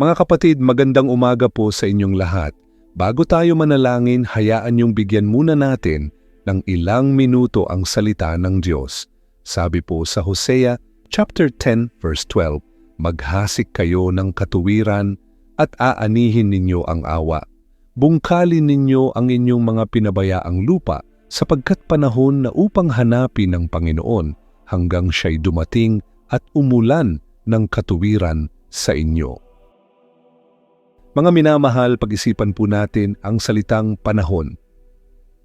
Mga kapatid, magandang umaga po sa inyong lahat. Bago tayo manalangin, hayaan niyong bigyan muna natin ng ilang minuto ang salita ng Diyos. Sabi po sa Hosea chapter 10 verse 12, Maghasik kayo ng katuwiran at aanihin ninyo ang awa. Bungkalin ninyo ang inyong mga pinabayaang lupa sapagkat panahon na upang hanapin ng Panginoon hanggang siya'y dumating at umulan ng katuwiran sa inyo. Mga minamahal, pag-isipan po natin ang salitang panahon.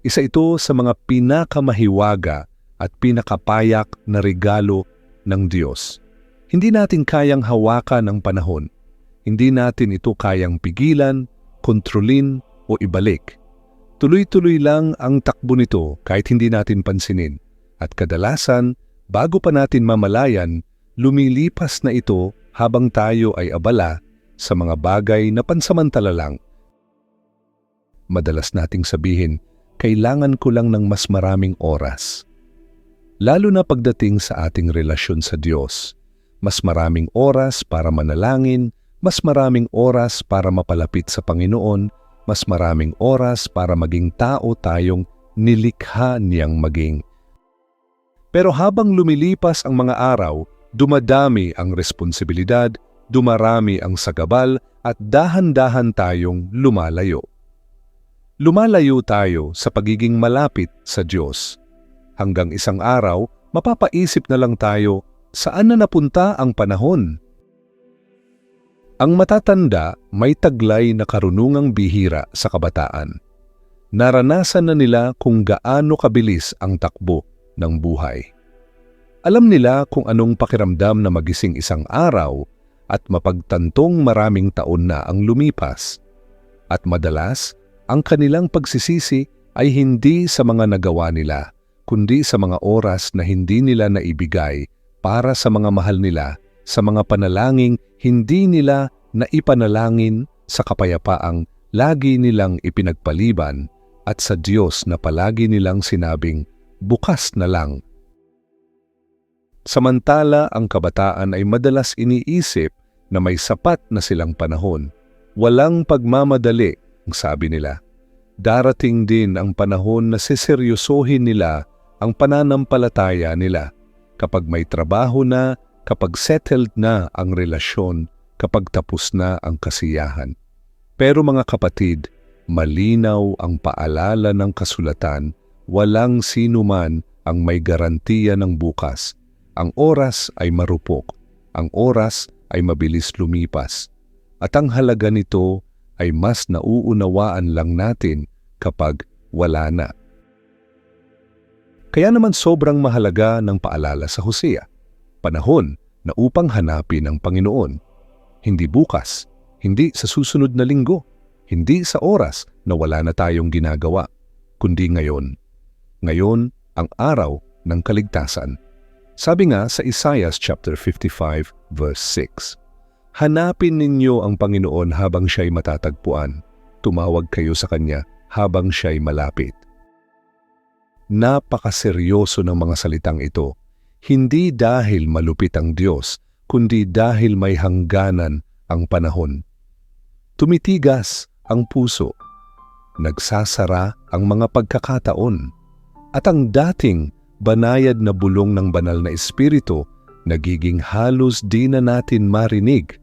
Isa ito sa mga pinakamahiwaga at pinakapayak na regalo ng Diyos. Hindi natin kayang hawakan ang panahon. Hindi natin ito kayang pigilan, kontrolin o ibalik. Tuloy-tuloy lang ang takbo nito kahit hindi natin pansinin. At kadalasan, bago pa natin mamalayan, lumilipas na ito habang tayo ay abala sa mga bagay na pansamantala lang. Madalas nating sabihin, kailangan ko lang ng mas maraming oras. Lalo na pagdating sa ating relasyon sa Diyos, mas maraming oras para manalangin, mas maraming oras para mapalapit sa Panginoon, mas maraming oras para maging tao tayong nilikha niyang maging. Pero habang lumilipas ang mga araw, dumadami ang responsibilidad, dumarami ang sagabal at dahan-dahan tayong lumalayo. Lumalayo tayo sa pagiging malapit sa Diyos. Hanggang isang araw, mapapaisip na lang tayo saan na napunta ang panahon. Ang matatanda may taglay na karunungang bihira sa kabataan. Naranasan na nila kung gaano kabilis ang takbo ng buhay. Alam nila kung anong pakiramdam na magising isang araw at mapagtantong maraming taon na ang lumipas. At madalas, ang kanilang pagsisisi ay hindi sa mga nagawa nila, kundi sa mga oras na hindi nila naibigay para sa mga mahal nila, sa mga panalangin hindi nila naipanalangin sa kapayapaang lagi nilang ipinagpaliban at sa Diyos na palagi nilang sinabing, bukas na lang. Samantala ang kabataan ay madalas iniisip na may sapat na silang panahon. Walang pagmamadali, ang sabi nila. Darating din ang panahon na siseryosohin nila ang pananampalataya nila kapag may trabaho na, kapag settled na ang relasyon, kapag tapos na ang kasiyahan. Pero mga kapatid, malinaw ang paalala ng kasulatan, walang sino man ang may garantiya ng bukas. Ang oras ay marupok. Ang oras ay mabilis lumipas at ang halaga nito ay mas nauunawaan lang natin kapag wala na. Kaya naman sobrang mahalaga ng paalala sa Hosea, panahon na upang hanapin ang Panginoon. Hindi bukas, hindi sa susunod na linggo, hindi sa oras na wala na tayong ginagawa, kundi ngayon. Ngayon ang araw ng kaligtasan. Sabi nga sa Isaiah chapter 55 verse 6, Hanapin ninyo ang Panginoon habang siya'y matatagpuan. Tumawag kayo sa Kanya habang siya'y malapit. Napakaseryoso ng mga salitang ito, hindi dahil malupit ang Diyos, kundi dahil may hangganan ang panahon. Tumitigas ang puso, nagsasara ang mga pagkakataon, at ang dating banayad na bulong ng banal na espiritu, nagiging halos di na natin marinig.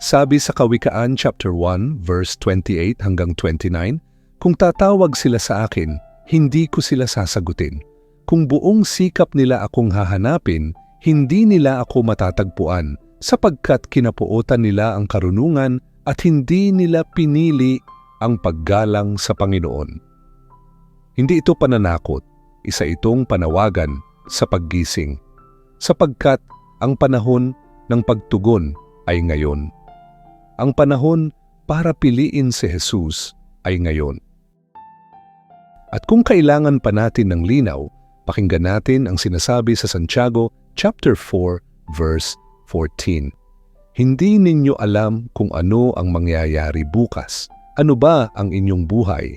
Sabi sa Kawikaan chapter 1 verse 28 hanggang 29, Kung tatawag sila sa akin, hindi ko sila sasagutin. Kung buong sikap nila akong hahanapin, hindi nila ako matatagpuan sapagkat kinapuotan nila ang karunungan at hindi nila pinili ang paggalang sa Panginoon. Hindi ito pananakot, isa itong panawagan sa paggising, sapagkat ang panahon ng pagtugon ay ngayon. Ang panahon para piliin si Jesus ay ngayon. At kung kailangan pa natin ng linaw, pakinggan natin ang sinasabi sa Santiago chapter 4 verse 14. Hindi ninyo alam kung ano ang mangyayari bukas. Ano ba ang inyong buhay?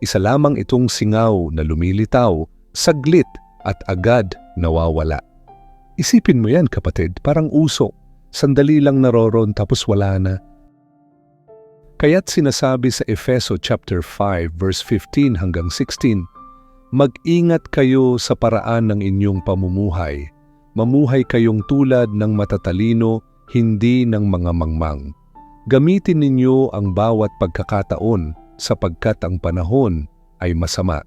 Isa lamang itong singaw na lumilitaw saglit at agad nawawala. Isipin mo yan kapatid, parang uso. sandali lang naroron tapos wala na. Kaya't sinasabi sa Efeso chapter 5 verse 15 hanggang 16, Mag-ingat kayo sa paraan ng inyong pamumuhay. Mamuhay kayong tulad ng matatalino, hindi ng mga mangmang. Gamitin ninyo ang bawat pagkakataon sapagkat ang panahon ay masama.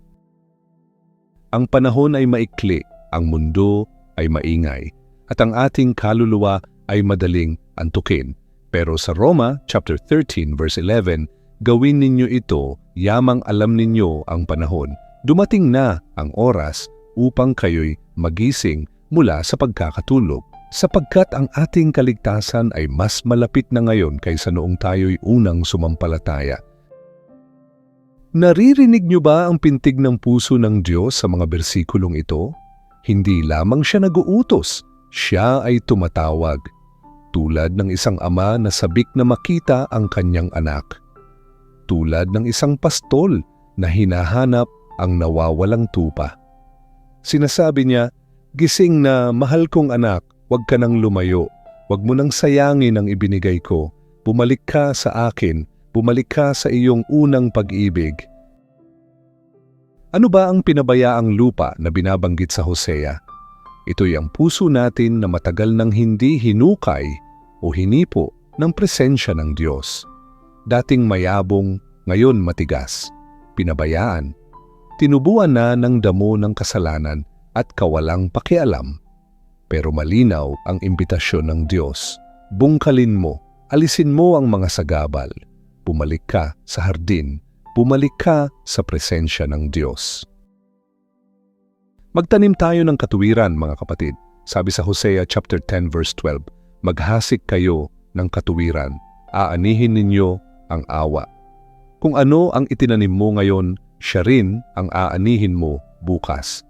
Ang panahon ay maikli, ang mundo ay maingay, at ang ating kaluluwa ay madaling antukin. Pero sa Roma chapter 13 verse 11, gawin ninyo ito yamang alam ninyo ang panahon. Dumating na ang oras upang kayo'y magising mula sa pagkakatulog sapagkat ang ating kaligtasan ay mas malapit na ngayon kaysa noong tayo'y unang sumampalataya. Naririnig niyo ba ang pintig ng puso ng Diyos sa mga bersikulong ito? Hindi lamang siya naguutos, siya ay tumatawag tulad ng isang ama na sabik na makita ang kanyang anak. Tulad ng isang pastol na hinahanap ang nawawalang tupa. Sinasabi niya, Gising na mahal kong anak, huwag ka nang lumayo. Huwag mo nang sayangin ang ibinigay ko. Bumalik ka sa akin, bumalik ka sa iyong unang pag-ibig. Ano ba ang pinabayaang lupa na binabanggit sa Hosea? Ito'y ang puso natin na matagal nang hindi hinukay o hinipo ng presensya ng Diyos. Dating mayabong, ngayon matigas, pinabayaan, tinubuan na ng damo ng kasalanan at kawalang pakialam. Pero malinaw ang imbitasyon ng Diyos. Bungkalin mo, alisin mo ang mga sagabal, bumalik ka sa hardin, bumalik ka sa presensya ng Diyos. Magtanim tayo ng katuwiran, mga kapatid. Sabi sa Hosea chapter 10 verse 12, Maghasik kayo ng katuwiran, aanihin ninyo ang awa. Kung ano ang itinanim mo ngayon, siya rin ang aanihin mo bukas.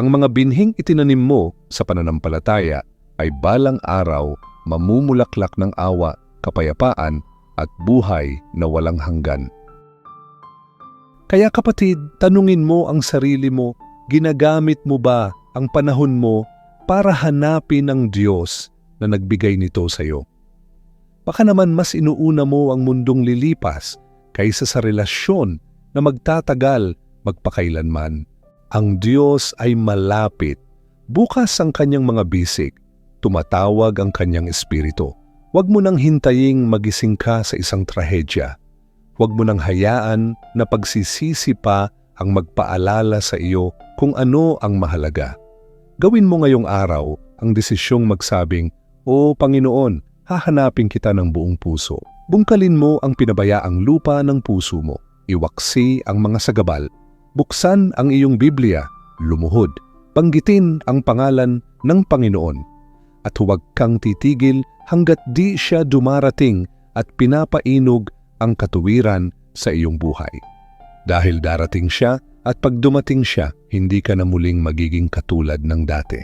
Ang mga binhing itinanim mo sa pananampalataya ay balang araw mamumulaklak ng awa, kapayapaan at buhay na walang hanggan. Kaya kapatid, tanungin mo ang sarili mo Ginagamit mo ba ang panahon mo para hanapin ang Diyos na nagbigay nito sa iyo? Baka naman mas inuuna mo ang mundong lilipas kaysa sa relasyon na magtatagal magpakailanman. Ang Diyos ay malapit. Bukas ang kanyang mga bisig. Tumatawag ang kanyang espiritu. Huwag mo nang hintaying magising ka sa isang trahedya. Huwag mo nang hayaan na pagsisisi pa ang magpaalala sa iyo kung ano ang mahalaga. Gawin mo ngayong araw ang desisyong magsabing, O Panginoon, hahanapin kita ng buong puso. Bungkalin mo ang pinabayaang lupa ng puso mo. Iwaksi ang mga sagabal. Buksan ang iyong Biblia. Lumuhod. Panggitin ang pangalan ng Panginoon. At huwag kang titigil hanggat di siya dumarating at pinapainog ang katuwiran sa iyong buhay. Dahil darating siya at pag dumating siya, hindi ka na muling magiging katulad ng dati.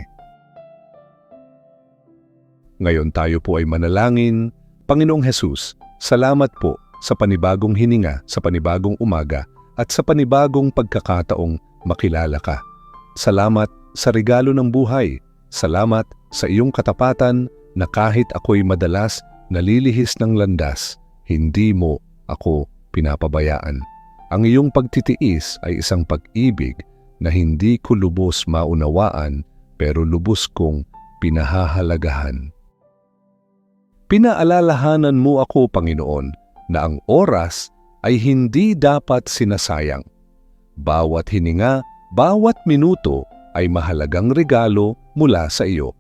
Ngayon tayo po ay manalangin. Panginoong Hesus, salamat po sa panibagong hininga, sa panibagong umaga, at sa panibagong pagkakataong makilala ka. Salamat sa regalo ng buhay. Salamat sa iyong katapatan na kahit ako'y madalas nalilihis ng landas, hindi mo ako pinapabayaan. Ang iyong pagtitiis ay isang pag-ibig na hindi ko lubos maunawaan pero lubos kong pinahahalagahan. Pinaalalahanan mo ako, Panginoon, na ang oras ay hindi dapat sinasayang. Bawat hininga, bawat minuto ay mahalagang regalo mula sa iyo.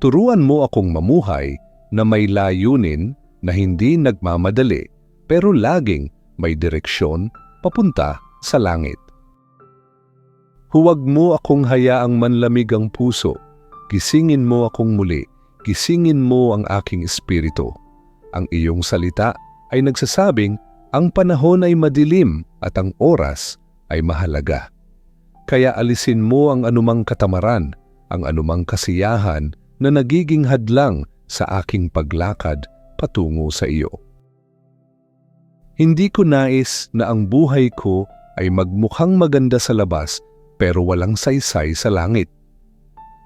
Turuan mo akong mamuhay na may layunin na hindi nagmamadali pero laging may direksyon papunta sa langit. Huwag mo akong hayaang manlamig ang puso. Gisingin mo akong muli. Gisingin mo ang aking espiritu. Ang iyong salita ay nagsasabing ang panahon ay madilim at ang oras ay mahalaga. Kaya alisin mo ang anumang katamaran, ang anumang kasiyahan na nagiging hadlang sa aking paglakad patungo sa iyo. Hindi ko nais na ang buhay ko ay magmukhang maganda sa labas pero walang saysay sa langit.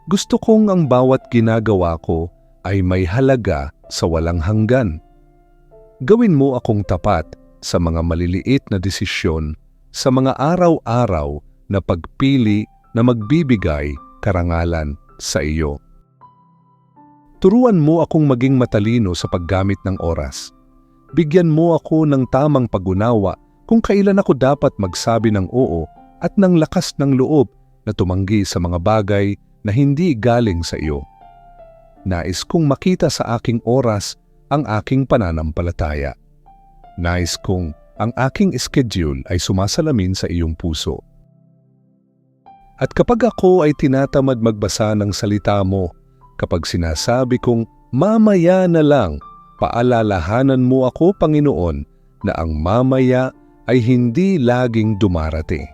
Gusto kong ang bawat ginagawa ko ay may halaga sa walang hanggan. Gawin mo akong tapat sa mga maliliit na desisyon sa mga araw-araw na pagpili na magbibigay karangalan sa iyo. Turuan mo akong maging matalino sa paggamit ng oras. Bigyan mo ako ng tamang pag-unawa kung kailan ako dapat magsabi ng oo at ng lakas ng loob na tumanggi sa mga bagay na hindi galing sa iyo. Nais kong makita sa aking oras ang aking pananampalataya. Nais kong ang aking schedule ay sumasalamin sa iyong puso. At kapag ako ay tinatamad magbasa ng salita mo, kapag sinasabi kong mamaya na lang, paalalahanan mo ako, Panginoon, na ang mamaya ay hindi laging dumarating.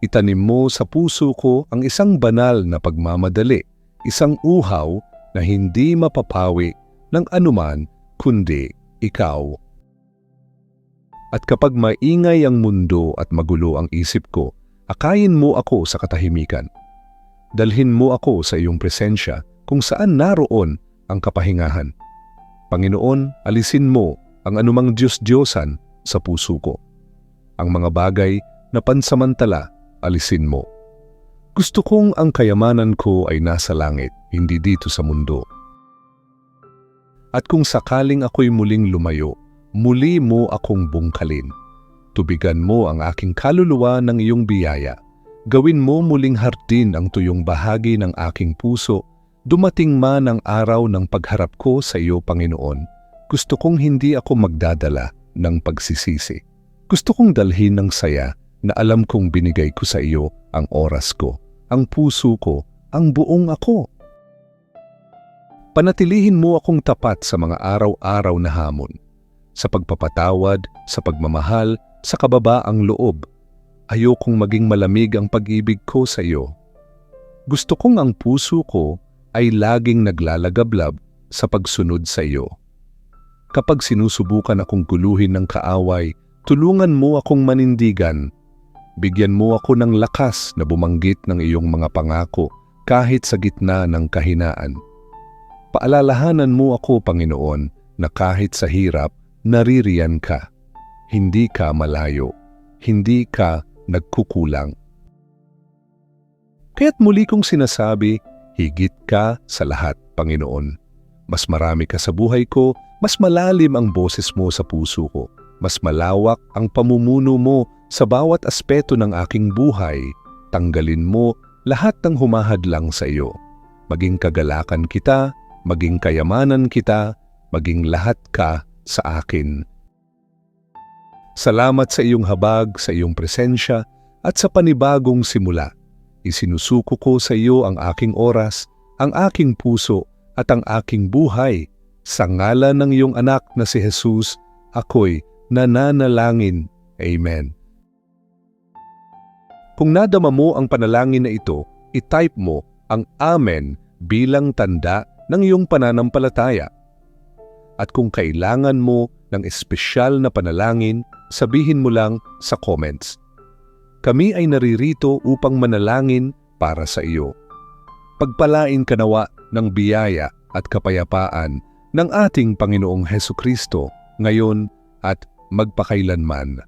Itanim mo sa puso ko ang isang banal na pagmamadali, isang uhaw na hindi mapapawi ng anuman kundi ikaw. At kapag maingay ang mundo at magulo ang isip ko, akayin mo ako sa katahimikan. Dalhin mo ako sa iyong presensya kung saan naroon ang kapahingahan. Panginoon, alisin mo ang anumang Diyos-Diyosan sa puso ko. Ang mga bagay na pansamantala, alisin mo. Gusto kong ang kayamanan ko ay nasa langit, hindi dito sa mundo. At kung sakaling ako'y muling lumayo, muli mo akong bungkalin. Tubigan mo ang aking kaluluwa ng iyong biyaya. Gawin mo muling hardin ang tuyong bahagi ng aking puso. Dumating man ang araw ng pagharap ko sa iyo, Panginoon. Gusto kong hindi ako magdadala ng pagsisisi. Gusto kong dalhin ng saya na alam kong binigay ko sa iyo ang oras ko, ang puso ko, ang buong ako. Panatilihin mo akong tapat sa mga araw-araw na hamon. Sa pagpapatawad, sa pagmamahal, sa kababaang loob. Ayokong maging malamig ang pag-ibig ko sa iyo. Gusto kong ang puso ko ay laging naglalagablab sa pagsunod sa iyo. Kapag sinusubukan akong guluhin ng kaaway, tulungan mo akong manindigan. Bigyan mo ako ng lakas na bumanggit ng iyong mga pangako kahit sa gitna ng kahinaan. Paalalahanan mo ako, Panginoon, na kahit sa hirap, naririyan ka. Hindi ka malayo. Hindi ka nagkukulang. Kaya't muli kong sinasabi, higit ka sa lahat, Panginoon. Mas marami ka sa buhay ko, mas malalim ang boses mo sa puso ko. Mas malawak ang pamumuno mo sa bawat aspeto ng aking buhay. Tanggalin mo lahat ng humahadlang sa iyo. Maging kagalakan kita, maging kayamanan kita, maging lahat ka sa akin. Salamat sa iyong habag, sa iyong presensya, at sa panibagong simula. Isinusuko ko sa iyo ang aking oras, ang aking puso, at ang aking buhay. Sa ngalan ng iyong anak na si Jesus, ako'y nananalangin. Amen. Kung nadama mo ang panalangin na ito, itype mo ang Amen bilang tanda ng iyong pananampalataya. At kung kailangan mo ng espesyal na panalangin, sabihin mo lang sa comments. Kami ay naririto upang manalangin para sa iyo. Pagpalain kanawa ng biyaya at kapayapaan ng ating Panginoong Heso Kristo ngayon at magpakailanman.